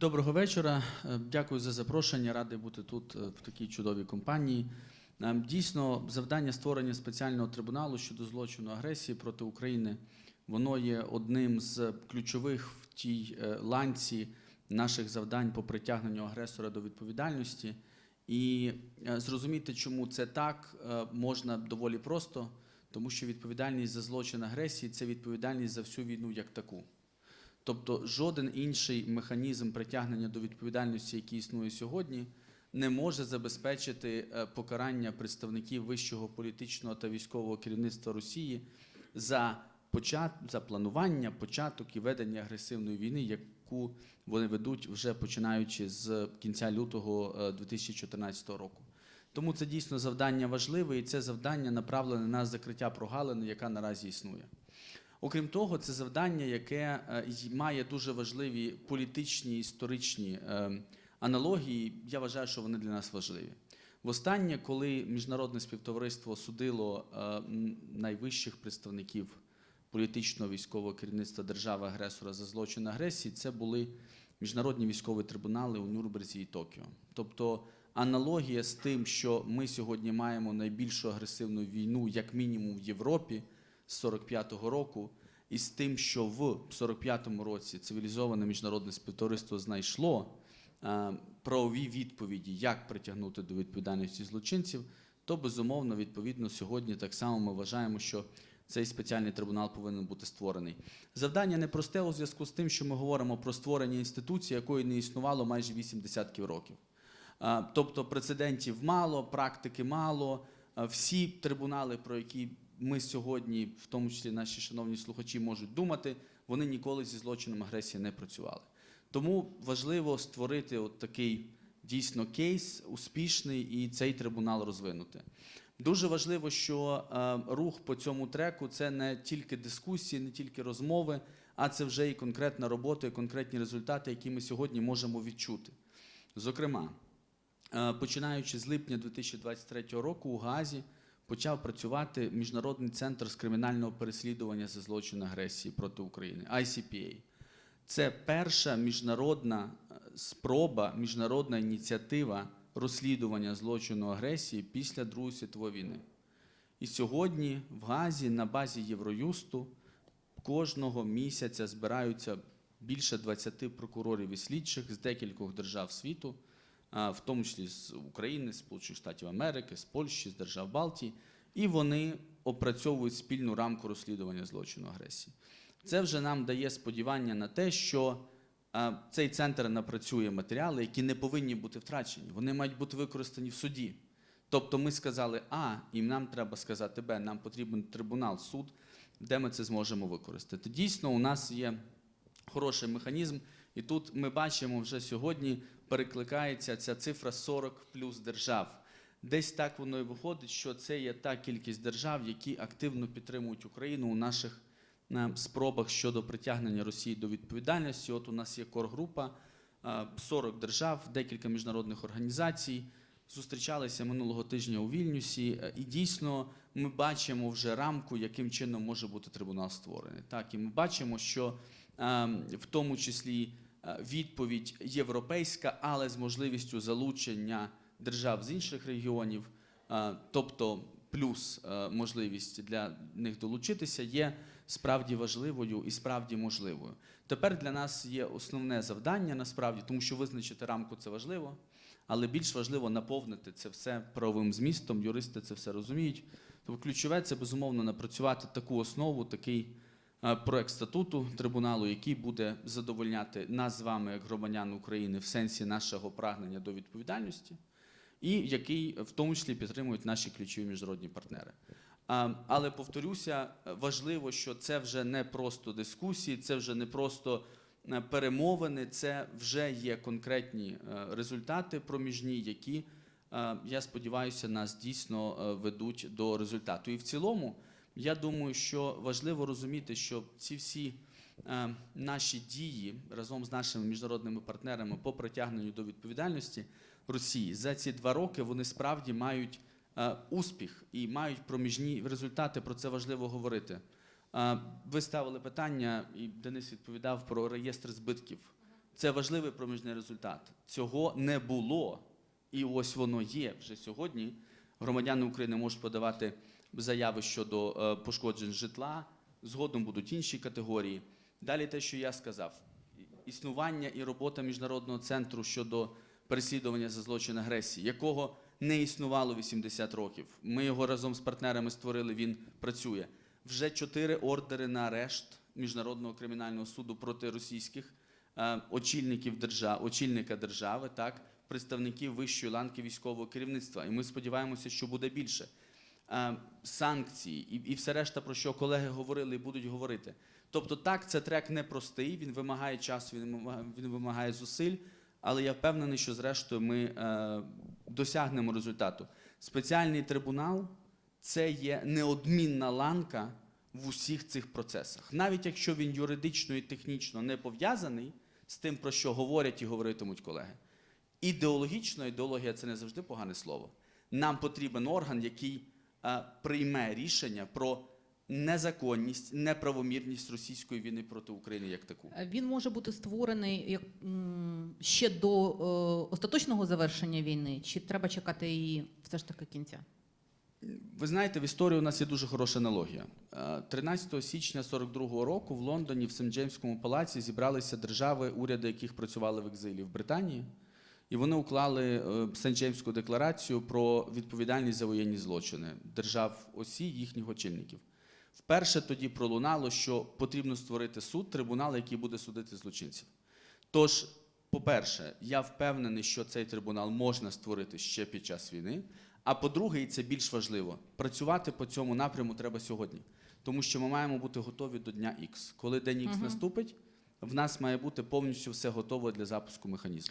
Доброго вечора. Е, Дякую за запрошення. Радий бути тут е, в такій чудовій компанії. Е, Дійсно, завдання створення спеціального трибуналу щодо злочину агресії проти України воно є одним з ключових в тій ланці наших завдань по притягненню агресора до відповідальності. І зрозуміти, чому це так, можна доволі просто, тому що відповідальність за злочин агресії це відповідальність за всю війну як таку. Тобто жоден інший механізм притягнення до відповідальності, який існує сьогодні, не може забезпечити е, покарання представників вищого політичного та військового керівництва Росії за почат... за планування, початок і ведення агресивної війни, яку вони ведуть вже починаючи з кінця лютого е, 2014 року. Тому це дійсно завдання важливе, і це завдання направлене на закриття прогалини, яка наразі існує. Окрім того, це завдання, яке е, має дуже важливі політичні історичні е, аналогії. Я вважаю, що вони для нас важливі. Востаннє, коли міжнародне співтовариство судило е, найвищих представників політичного військового керівництва держави-агресора за злочин агресії, це були міжнародні військові трибунали у Нюрнберзі і Токіо. Тобто аналогія з тим, що ми сьогодні маємо найбільшу агресивну війну, як мінімум в Європі 45-го року, і з тим, що в 45-му році цивілізоване міжнародне співтовариство знайшло е, правові відповіді, як притягнути до відповідальності злочинців, то безумовно, відповідно, сьогодні так само ми вважаємо, що цей спеціальний трибунал повинен бути створений. Завдання непросте у зв'язку з тим, що ми говоримо про створення інституції, якої не існувало майже 8 десятків років. Тобто прецедентів мало, практики мало. Всі трибунали, про які ми сьогодні, в тому числі наші шановні слухачі, можуть думати, вони ніколи зі злочином агресії не працювали. Тому важливо створити от такий дійсно кейс успішний і цей трибунал розвинути. Дуже важливо, що е, рух по цьому треку це не тільки дискусії, не тільки розмови, а це вже і конкретна робота, і конкретні результати, які ми сьогодні можемо відчути. Зокрема, Е, починаючи з липня 2023 року у Газі почав працювати Міжнародний центр з кримінального переслідування за злочин агресії проти України ICPA. Це перша міжнародна е, спроба, міжнародна ініціатива розслідування злочину агресії після Другої світової війни. І сьогодні в Газі на базі Євроюсту кожного місяця збираються більше 20 прокурорів і слідчих з декількох держав світу, в тому числі з України, Сполучених Штатів Америки, з Польщі, з держав Балтії, і вони опрацьовують спільну рамку розслідування злочину агресії. Це вже нам дає сподівання на те, що цей центр напрацює матеріали, які не повинні бути втрачені. Вони мають бути використані в суді. Тобто ми сказали А, і нам треба сказати Б, нам потрібен трибунал, суд, де ми це зможемо використати. Дійсно, у нас є хороший механізм, і тут ми бачимо вже сьогодні перекликається ця цифра 40 плюс держав. Десь так воно і виходить, що це є та кількість держав, які активно підтримують Україну у наших е, спробах щодо притягнення Росії до відповідальності. От у нас є коргрупа, е, 40 держав, декілька міжнародних організацій. Зустрічалися минулого тижня у Вільнюсі, е, і дійсно ми бачимо вже рамку, яким чином може бути трибунал створений. Так, і ми бачимо, що е, в тому числі е, відповідь європейська, але з можливістю залучення держав з інших регіонів, е, тобто плюс е, можливість для них долучитися, є справді важливою і справді можливою. Тепер для нас є основне завдання насправді, тому що визначити рамку це важливо. Але більш важливо наповнити це все правовим змістом. Юристи це все розуміють. Тобто ключове це безумовно напрацювати таку основу, такий е, проект статуту трибуналу, який буде задовольняти нас з вами, як громадян України, в сенсі нашого прагнення до відповідальності, і який в тому числі підтримують наші ключові міжнародні партнери. Але повторюся, важливо, що це вже не просто дискусії, це вже не просто е, перемовини, це вже є конкретні е, результати проміжні, які, е, я сподіваюся, нас дійсно е, ведуть до результату. І в цілому, я думаю, що важливо розуміти, що ці всі е, наші дії разом з нашими міжнародними партнерами по притягненню до відповідальності Росії за ці два роки вони справді мають е, успіх і мають проміжні результати. Про це важливо говорити. Е, Ви ставили питання, і Денис відповідав про реєстр збитків Це важливий проміжний результат. Цього не було, і ось воно є вже сьогодні. Громадяни України можуть подавати заяви щодо е, пошкоджень житла. Згодом будуть інші категорії. Далі те, що я сказав, існування і робота міжнародного центру щодо переслідування за злочин агресії, якого не існувало 80 років. Ми його разом з партнерами створили. Він працює. Вже чотири ордери на арешт міжнародного кримінального суду проти російських е, очільників держав, очільника держави, так представників вищої ланки військового керівництва. І ми сподіваємося, що буде більше. Е, санкції і, і все решта, про що колеги говорили і будуть говорити. Тобто, так, це трек непростий, він вимагає часу, він вимагає, він вимагає зусиль, але я впевнений, що зрештою ми е, досягнемо результату. Спеціальний трибунал це є неодмінна ланка в усіх цих процесах. Навіть якщо він юридично і технічно не пов'язаний з тим, про що говорять і говоритимуть колеги. Ідеологічно, ідеологія це не завжди погане слово. Нам потрібен орган, який прийме рішення про незаконність, неправомірність російської війни проти України як таку. Е, Він може бути створений як, ще до е, остаточного завершення війни, чи треба чекати її все ж таки кінця? Ви знаєте, в історії у нас є дуже хороша аналогія. Е, 13 січня 42-го року в Лондоні в Сент-Джеймському палаці зібралися держави, уряди яких працювали в екзилі в Британії, і вони уклали е, Сент-Джеймську декларацію про відповідальність за воєнні злочини держав осі їхніх очільників. Вперше тоді пролунало, що потрібно створити суд, трибунал, який буде судити злочинців. Тож, по-перше, я впевнений, що цей трибунал можна створити ще під час війни. А по-друге, і це більш важливо, працювати по цьому напряму треба сьогодні. Тому що ми маємо бути готові до дня Х. Коли день Х Мгм. наступить, в нас має бути повністю все готово для запуску механізму.